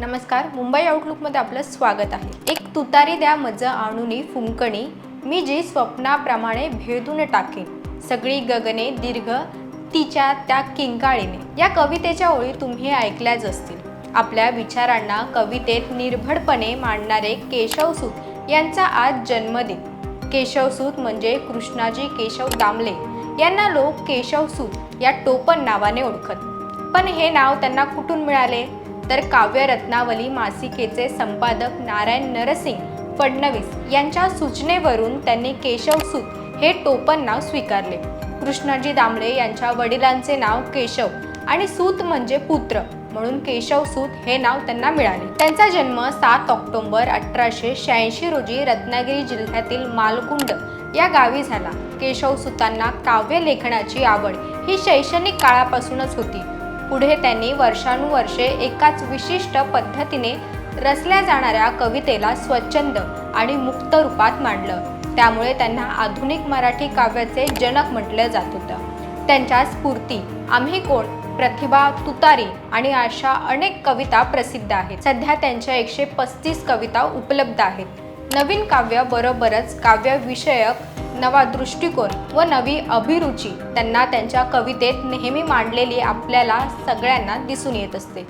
नमस्कार मुंबई आउटलुकमध्ये आपलं स्वागत आहे. एक तुतारी द्या मज आणुनी फुंकणी. मी जी स्वप्नाप्रमाणे भेदून टाकेन. सगळी गगने दीर्घ तिच्या त्या किंकाळीने. या कवितेच्या ओळी तुम्ही ऐकल्याच असतील. आपल्या विचारांना कवितेत निर्भडपणे मांडणारे केशवसूत यांचा आज जन्मदिन. केशवसूत म्हणजे कृष्णाजी केशव दामले. यांना लोक केशवसूत या टोपण नावाने ओळखत. पण हे नाव त्यांना कुठून मिळाले? तर काव्य रत्नावली मासिकेचे संपादक नारायण नरसिंग फडणवीस यांच्या सूचनेवरून त्यांनी केशवसूत हे टोपण नाव स्वीकारले. कृष्णाजी दामले यांच्या वडिलांचे नाव केशव आणि सूत म्हणजे पुत्र म्हणून केशवसूत हे नाव त्यांना मिळाले. त्यांचा जन्म सात ऑक्टोबर अठराशे शहाऐंशी रोजी रत्नागिरी जिल्ह्यातील मालकुंड या गावी झाला. केशवसुतांना काव्य लेखनाची आवड ही शैक्षणिक काळापासूनच होती. पुढे त्यांनी वर्षानुवर्षे एकाच विशिष्ट पद्धतीने रचल्या जाणाऱ्या कवितेला स्वच्छंद आणि मुक्त रूपात मांडलं. त्यामुळे त्यांना आधुनिक मराठी काव्याचे जनक म्हटलं जात होतं. त्यांच्या स्फूर्ती आम्ही कोण प्रतिभा तुतारी आणि अशा अनेक कविता प्रसिद्ध आहेत. सध्या त्यांच्या एकशे पस्तीस कविता उपलब्ध आहेत. नवीन काव्य बरोबरच काव्यविषयक नवा दृष्टिकोन व नवी अभिरुची त्यांना त्यांच्या कवितेत नेहमी मांडलेली आपल्याला सगळ्यांना दिसून येत असते.